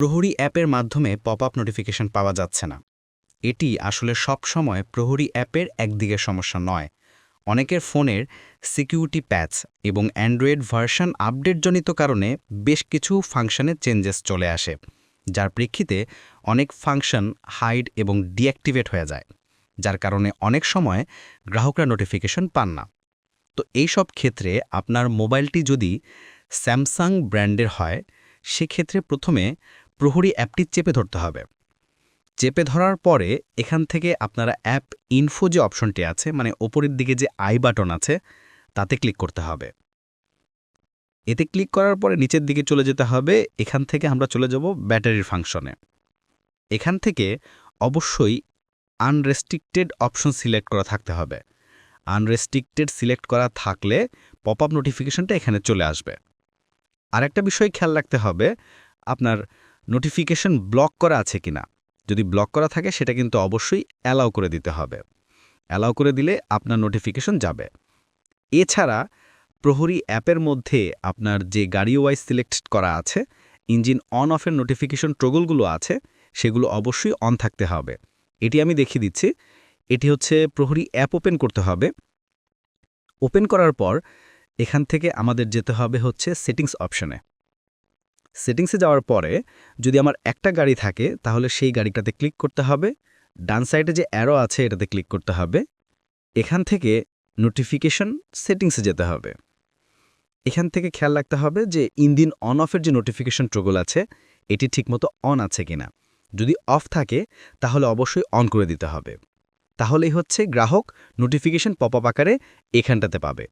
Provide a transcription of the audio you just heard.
প্রহরী অ্যাপের মাধ্যমে পপ আপ নোটিফিকেশন পাওয়া যাচ্ছে না। এটি আসলে সব সময় প্রহরী অ্যাপের একদিকে সমস্যা নয়। অনেকের ফোনের সিকিউরিটি প্যাচ এবং অ্যান্ড্রয়েড ভার্সন আপডেটজনিত কারণে বেশ কিছু ফাংশনে চেঞ্জেস চলে আসে, যার প্রেক্ষিতে অনেক ফাংশন হাইড এবং ডিঅ্যাক্টিভেট হয়ে যায়, যার কারণে অনেক সময় গ্রাহকরা নোটিফিকেশন পান না। তো এই সব ক্ষেত্রে আপনার মোবাইলটি যদি স্যামসাং ব্র্যান্ডের হয়, সেক্ষেত্রে প্রথমে প্রহরী অ্যাপটি চেপে ধরতে হবে। চেপে ধরার পরে এখান থেকে আপনারা অ্যাপ ইনফো যে অপশনটি আছে মানে ওপরের দিকে যে আই বাটন আছে, তাতে ক্লিক করতে হবে। এতে ক্লিক করার পরে নিচের দিকে চলে যেতে হবে। এখান থেকে আমরা চলে যাব ব্যাটারির ফাংশনে। এখান থেকে অবশ্যই আনরেস্ট্রিক্টেড অপশন সিলেক্ট করা থাকতে হবে। আনরেস্ট্রিক্টেড সিলেক্ট করা থাকলে পপ আপ নোটিফিকেশনটা এখানে চলে আসবে। আরেকটা বিষয় খেয়াল রাখতে হবে, আপনার নোটিফিকেশন ব্লক করা আছে কিনা। যদি ব্লক করা থাকে, সেটা কিন্তু অবশ্যই অ্যালাউ করে দিতে হবে। অ্যালাউ করে দিলে আপনার নোটিফিকেশন যাবে। এছাড়া, প্রহরী অ্যাপের মধ্যে আপনার যে গাড়ি ওয়াইজ সিলেক্ট করা আছে, ইঞ্জিন অন অফের নোটিফিকেশন ট্রগলগুলো আছে, সেগুলো অবশ্যই অন থাকতে হবে। এটি আমি দেখিয়ে দিচ্ছি। এটি হচ্ছে প্রহরী অ্যাপ ওপেন করতে হবে। ওপেন করার পর এখান থেকে আমাদের যেতে হবে হচ্ছে সেটিংস অপশনে। সেটিংসে যাওয়ার পরে যদি আমার একটা গাড়ি থাকে, তাহলে সেই গাড়িটাতে ক্লিক করতে হবে। ডান সাইডে যে অ্যারো আছে, এটাতে ক্লিক করতে হবে। এখান থেকে নোটিফিকেশন সেটিংসে যেতে হবে। এখান থেকে খেয়াল রাখতে হবে যে ইঞ্জিন অন অফের যে নোটিফিকেশন ট্রগল আছে, এটি ঠিকমতো অন আছে কিনা। যদি অফ থাকে, তাহলে অবশ্যই অন করে দিতে হবে। তাহলেই হচ্ছে গ্রাহক নোটিফিকেশন পপ আপ আকারে এখানটাতে পাবে।